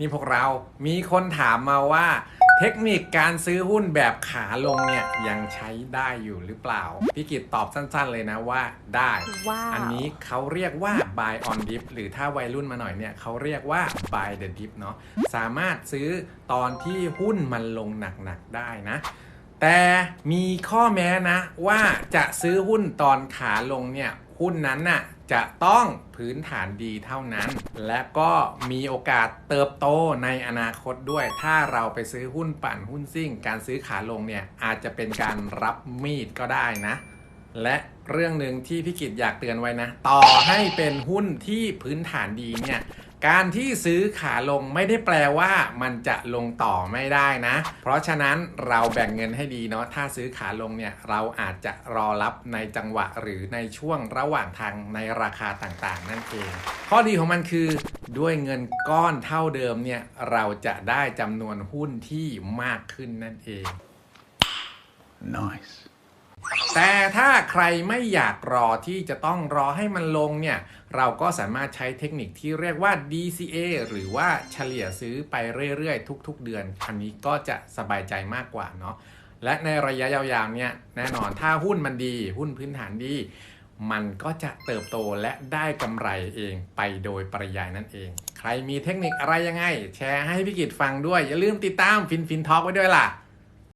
นี่พวกเรา มีคนถามมาว่า เทคนิคการซื้อหุ้นแบบขาลงเนี่ยยังใช้ได้อยู่หรือเปล่า พี่กิตตอบสั้นๆเลยนะว่าได้ ว้าว อันนี้เขาเรียกว่า buy on dip หรือถ้าวัยรุ่นมาหน่อยเนี่ยเขาเรียกว่า buy the dip เนาะ สามารถซื้อตอนที่หุ้นมันลงหนักๆได้นะ แต่มีข้อแม้นะว่าจะซื้อหุ้นตอนขาลงเนี่ย หุ้นนั้นน่ะจะต้องพื้นฐานดีเท่านั้น และก็มีโอกาสเติบโตในอนาคตด้วย ถ้าเราไปซื้อหุ้นปั่นหุ้นซิ่ง การซื้อขาลงเนี่ยอาจจะเป็นการรับมีดก็ได้นะ และเรื่องหนึ่งที่พี่กิจอยากเตือนไว้นะ ต่อให้เป็นหุ้นที่พื้นฐานดีเนี่ย การที่ซื้อขาลงไม่ได้แปลว่ามันจะลงต่อไม่ได้นะ เพราะฉะนั้นเราแบ่งเงินให้ดีเนาะ ถ้าซื้อขาลงเนี่ยเราอาจจะรอรับในจังหวะหรือในช่วงระหว่างทางในราคาต่างๆ นั่นเอง ข้อดีของมันคือด้วยเงินก้อนเท่าเดิมเนี่ยเราจะได้จำนวนหุ้นที่มากขึ้นนั่นเอง Nice. แต่ถ้าใครไม่อยากรอที่จะต้องรอให้มันลงเนี่ย เราก็สามารถใช้เทคนิคที่เรียกว่า DCA หรือว่าเฉลี่ยซื้อไปเรื่อยๆ ทุก ๆ เดือนอันนี้ก็จะสบายใจมากกว่าเนาะและในระยะยาวๆเนี่ยแน่นอนถ้าหุ้นมันดีหุ้นพื้นฐานดี มันก็จะเติบโตและได้กำไรเองไปโดยปริยายนั่นเอง ใครมีเทคนิคอะไรยังไง แชร์ให้พี่กิตฟังด้วย อย่าลืมติดตามฟินฟินทอล์กไว้ด้วยล่ะ